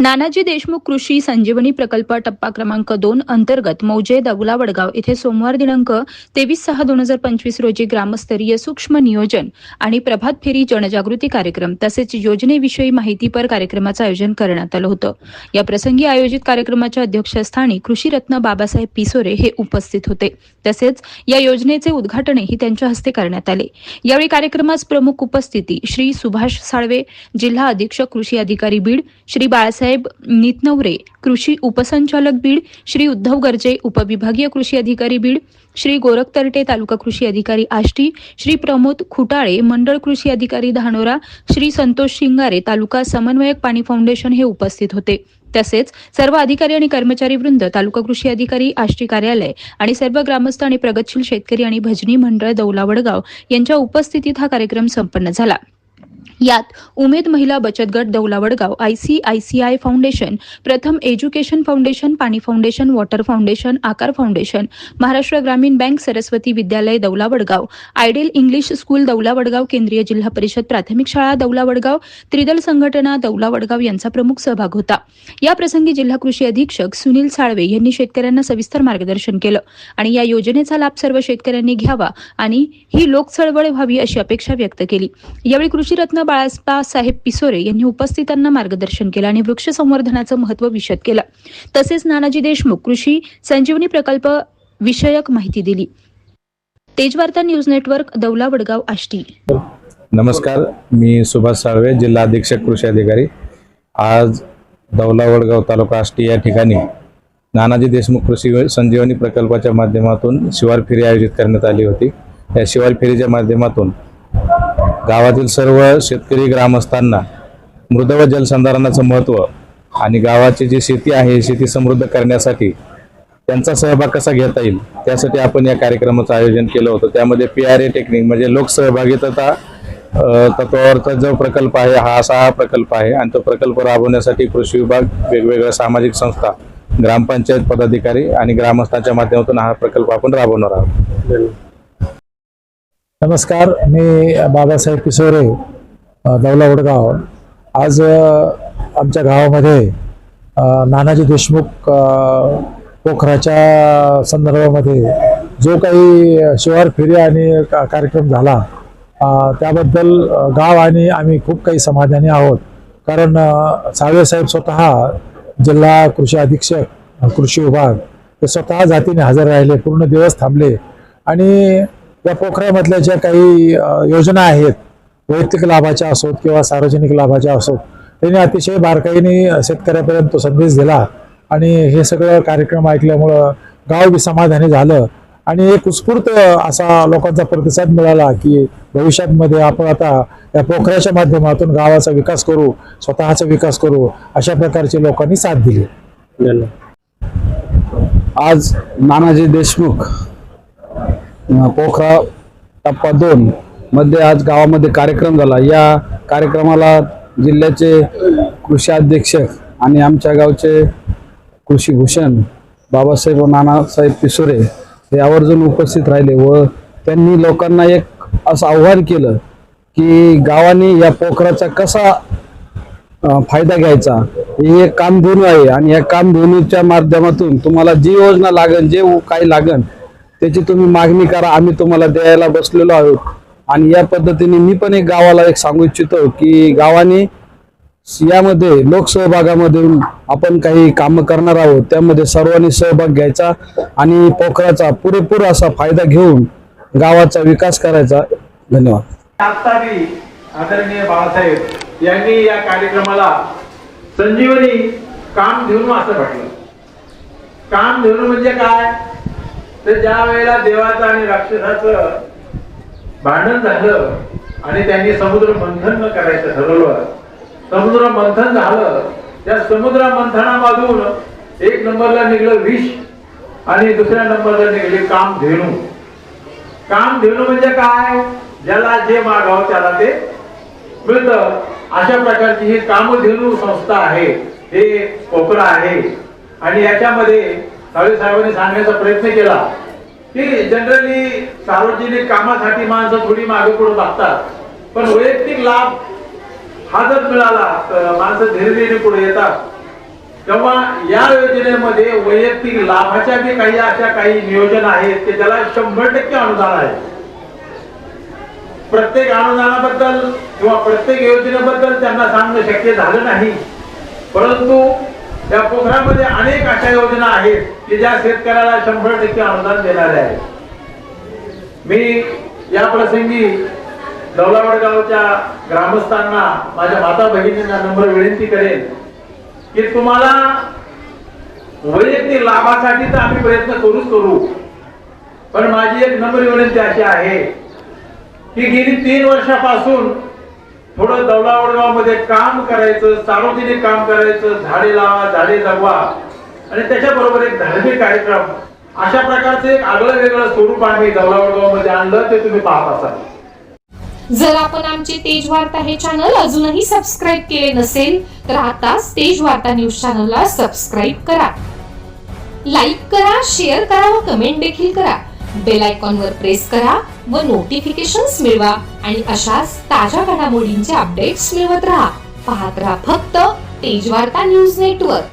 नानाजी देशमुख कृषी संजीवनी प्रकल्प टप्पा क्रमांक दोन अंतर्गत मौजे दगुला वडगाव येथे सोमवार दिनांक तेवीस सहा दोन हजार पंचवीस रोजी ग्रामस्तरीय सूक्ष्म नियोजन आणि प्रभात फेरी जनजागृती कार्यक्रम तसेच योजनेविषयी माहितीपर कार्यक्रमाचं आयोजन करण्यात आलं होतं. या प्रसंगी आयोजित कार्यक्रमाच्या अध्यक्षस्थानी कृषीरत्न बाबासाहेब पिसोरे हे उपस्थित होते. तसेच या योजनेचे उद्घाटनही त्यांच्या हस्ते करण्यात आले. यावेळी कार्यक्रमास प्रमुख उपस्थिती श्री सुभाष साळवे जिल्हा अधीक्षक कृषी अधिकारी बीड श्री बाळासाहेब नितनवरे कृषी उपसंचालक बीड श्री उद्धव गर्जे उपविभागीय कृषी अधिकारी बीड श्री गोरख तरटे तालुका कृषी अधिकारी आष्टी श्री प्रमोद खुटाळे मंडळ कृषी अधिकारी धानोरा श्री संतोष शिंगारे तालुका समन्वयक पाणी फाउंडेशन हे उपस्थित होते. तसेच सर्व अधिकारी आणि कर्मचारी वृंद तालुका कृषी अधिकारी आष्टी कार्यालय आणि सर्व ग्रामस्थ आणि प्रगतशील शेतकरी आणि भजनी मंडळ दौला वडगाव यांच्या उपस्थितीत हा कार्यक्रम संपन्न झाला. यात उमेद महिला बचत गट Daula Vadgaon ICICI foundation Pratham education foundation Paani foundation water foundation Aakar foundation Maharashtra Gramin bank Saraswati विद्यालय दौलावडगाव आयडेल इंग्लिश स्कूल दौलावडगाव केंद्रीय जिल्हा परिषद प्राथमिक शाळा दौलावडगाव त्रिदल संघटना दौलावडगाव यांचा प्रमुख सहभाग होता. या प्रसंगी जिल्हा कृषी अधीक्षक सुनील साळवे यांनी शेतकऱ्यांना सविस्तर मार्गदर्शन केलं आणि या योजनेचा लाभ सर्व शेतकऱ्यांनी घ्यावा आणि ही लोक चळवळ व्हावी अशी अपेक्षा व्यक्त केली. यावेळी कृषी भारतरत्न बाळासाहेब पिसोरे यांनी उपस्थितांना मार्गदर्शन केलं आणि वृक्ष संवर्धनाचं महत्त्व विशद केलं. तसेच नानाजी देशमुख कृषी संजीवनी प्रकल्प विषयक माहिती दिली. Tejvarta news network Daula Vadgaon Ashti. नमस्कार मी सुभाष साळवे जिल्हा अधीक्षक कृषी अधिकारी. आज दौला वडगाव तालुका आष्टी या ठिकाणी नानाजी देशमुख कृषी संजीवनी प्रकल्पाच्या माध्यमातून शिवार फेरी आयोजित करण्यात आली होती. या शिवार फेरीच्या माध्यमातून गावातील सर्व शेतकरी ग्रामस्थांना मृद व जलसंधारणाचं महत्त्व आणि गावाची जी शेती आहे शेती समृद्ध करण्यासाठी त्यांचा सहभाग कसा घेता येईल त्यासाठी आपण या कार्यक्रमाचं आयोजन केलं होतं. त्यामध्ये पी आर ए टेक्निक म्हणजे लोकसहभागिता तत्वावरचा जो प्रकल्प आहे हा असा हा प्रकल्प आहे आणि तो प्रकल्प राबवण्यासाठी कृषी विभाग वेगवेगळ्या सामाजिक संस्था ग्रामपंचायत पदाधिकारी आणि ग्रामस्थांच्या माध्यमातून हा प्रकल्प आपण राबवणार आहोत. नमस्कार मी बाबासाहेब पिसोरे दौला वडगाव. आज आमच्या गावामध्ये नानाजी देशमुख पोखराच्या संदर्भामध्ये जो काही शिवार फेरी आणि का- कार्यक्रम झाला त्याबद्दल गाव आणि आम्ही खूप काही समाधानी आहोत. कारण सावेसाहेब साहेब स्वतः जिल्हा कृषी अधीक्षक कृषी विभाग ते स्वतः जातीने हजर राहिले पूर्ण दिवस थांबले. आणि या पोखऱ्यामधल्या ज्या काही योजना आहेत वैयक्तिक लाभाच्या असोत किंवा सार्वजनिक लाभाच्या असोत त्यांनी अतिशय बारकाईने शेतकऱ्यापर्यंत तो संदेश दिला आणि हे सगळं कार्यक्रम ऐकल्यामुळं गाव समाधानी झालं आणि एक उत्स्फूर्त असा लोकांचा प्रतिसाद मिळाला की भविष्यामध्ये आपण आता या पोखऱ्याच्या माध्यमातून गावाचा विकास करू स्वतःचा विकास करू अशा प्रकारची लोकांनी साथ दिली. आज नानाजी देशमुख पोखरा टप्पा दोन मध्ये आज गावामध्ये कार्यक्रम झाला. या कार्यक्रमाला जिल्ह्याचे कृषी अधीक्षक आणि आमच्या गावचे कृषी भूषण बाबासाहेब व नानासाहेब पिसुरे हे आवर्जून उपस्थित राहिले व त्यांनी लोकांना एक असं आव्हान केलं की गावाने या पोखराचा कसा फायदा घ्यायचा हे एक कामधेनू आहे. आणि या कामधेनूच्या माध्यमातून तुम्हाला जी योजना लागेल जे काही लागन त्याची तुम्ही मागणी करा आम्ही तुम्हाला द्यायला बसलेलो आहोत. आणि या पद्धतीने मी पण एक गावाला एक सांगू इच्छितो की गावाने यामध्ये लोकसहभागामध्ये आपण काही कामं करणार आहोत. त्यामध्ये सर्वांनी सहभाग घ्यायचा आणि पोखराचा पुरेपूर असा फायदा घेऊन गावाचा विकास करायचा. धन्यवाद. आदरणीय बाळासाहेब यांनी या कार्यक्रमाला संजीवनी काम घेऊन असं म्हटलं. काम घेऊन म्हणजे काय? तर ज्या वेळेला देवाचं आणि राक्षसाचं भांडण झालं आणि त्यांनी समुद्र मंथन करायचं ठरवलं समुद्र मंथन झालं त्या समुद्र मंथनामधून एक नंबरला निघलं विष आणि दुसऱ्या नंबरला निघले काम धेणू. काम धेणू म्हणजे काय? ज्याला जे मागाव त्याला ते मिळतं. अशा प्रकारची ही कामधेनू संस्था आहे. हे कोपरा आहे. आणि याच्यामध्ये साळवे साहेबांनी सांगण्याचा प्रयत्न केला. की जनरली सार्वजनिक कामासाठी माणसं थोडी मागे पुढे बघतात. पण वैयक्तिक लाभ हा जर मिळाला तर माणसं धैर्यने पुढे येतात. तेव्हा या योजनेमध्ये वैयक्तिक लाभाच्या बी काही अशा काही नियोजन आहेत की ज्याला शंभर टक्के अनुदान आहे. प्रत्येक अनुदानाबद्दल किंवा प्रत्येक योजनेबद्दल त्यांना सांगणं शक्य झालं नाही. परंतु या पोखरामध्ये अनेक अशा योजना आहेत की ज्या शेतकऱ्याला शंभर टक्के अनुदान देणाऱ्या आहेत. मी या प्रसंगी दौलावड गावच्या ग्रामस्थांना माझ्या माता भगिनींना नम्र विनंती करेन की तुम्हाला वैयक्तिक लाभासाठी तर आम्ही प्रयत्न करूच करू. पण माझी एक नम्र विनंती अशी आहे की गेली तीन वर्षापासून थोडं दौडावडगावमध्ये काम करायचं सार्वजनिक काम करायचं झाडे लावा झाडे जगवा. आणि त्याच्याबरोबर एक धार्मिक कार्यक्रम. अशा प्रकारचं एक आगळं वेगळं स्वरूप आम्ही दौलावडगावमध्ये आणलं ते तुम्ही पाहत असाल. जर आपण आमचे तेज वार्ता हे चॅनल अजूनही सबस्क्राईब केले नसेल तर आताच तेज वार्ता न्यूज चॅनलला सबस्क्राईब करा. लाईक करा शेअर करा व कमेंट देखील करा. बेल आयकॉन वर प्रेस करा. व नोटिफिकेशन्स मिळवा आणि अशाच ताज्या घडामोडींचे अपडेट्स मिळवत राहा. पाहत राहा फक्त तेजवार्ता न्यूज नेटवर्क.